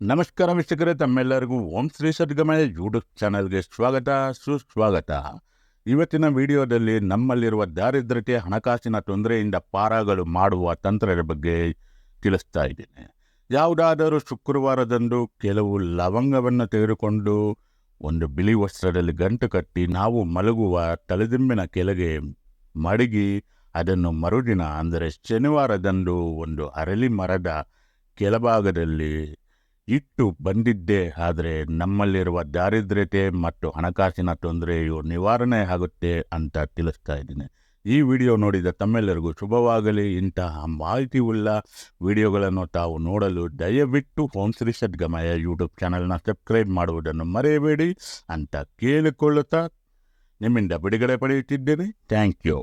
ನಮಸ್ಕಾರ ವೀಕ್ಷಕರೇ, ತಮ್ಮೆಲ್ಲರಿಗೂ ಓಂ ಶ್ರೀ ಸದ್ಗಮಯ ಯೂಟ್ಯೂಬ್ ಚಾನಲ್ಗೆ ಸ್ವಾಗತ, ಸುಸ್ವಾಗತ. ಇವತ್ತಿನ ವಿಡಿಯೋದಲ್ಲಿ ನಮ್ಮಲ್ಲಿರುವ ದಾರಿದ್ರ್ಯತೆ, ಹಣಕಾಸಿನ ತೊಂದರೆಯಿಂದ ಪಾರಾಗಲು ಮಾಡುವ ತಂತ್ರದ ಬಗ್ಗೆ ತಿಳಿಸ್ತಾ ಇದ್ದೇನೆ. ಯಾವುದಾದರೂ ಶುಕ್ರವಾರದಂದು ಕೆಲವು ಲವಂಗವನ್ನು ತೆಗೆದುಕೊಂಡು ಒಂದು ಬಿಳಿ ವಸ್ತ್ರದಲ್ಲಿ ಗಂಟು ಕಟ್ಟಿ ನಾವು ಮಲಗುವ ತಲೆದಿಂಬಿನ ಕೆಳಗೆ ಮಡಗಿ ಅದನ್ನು ಮರುದಿನ, ಅಂದರೆ ಶನಿವಾರದಂದು ಒಂದು ಅರಳಿ ಮರದ ಕೆಳಭಾಗದಲ್ಲಿ ಇಟ್ಟು ಬಂದಿದ್ದೆ, ಆದರೆ ನಮ್ಮಲ್ಲಿರುವ ದಾರಿದ್ರ್ಯತೆ ಮತ್ತು ಹಣಕಾಸಿನ ತೊಂದರೆಯು ನಿವಾರಣೆ ಆಗುತ್ತೆ ಅಂತ ತಿಳಿಸ್ತಾ ಇದ್ದೀನಿ. ಈ ವಿಡಿಯೋ ನೋಡಿದ ತಮ್ಮೆಲ್ಲರಿಗೂ ಶುಭವಾಗಲಿ. ಇಂತಹ ಮಾಹಿತಿಯುಳ್ಳ ವಿಡಿಯೋಗಳನ್ನು ತಾವು ನೋಡಲು ದಯವಿಟ್ಟು ಹೋಮ್ ಶ್ರೀ ಸದ್ಗಮಯ ಯೂಟ್ಯೂಬ್ ಚಾನಲ್ನ ಸಬ್ಸ್ಕ್ರೈಬ್ ಮಾಡುವುದನ್ನು ಮರೆಯಬೇಡಿ ಅಂತ ಕೇಳಿಕೊಳ್ಳುತ್ತಾ ನಿಮ್ಮಿಂದ ಬಿಡುಗಡೆ ಪಡೆಯುತ್ತಿದ್ದೇನೆ. Thank you.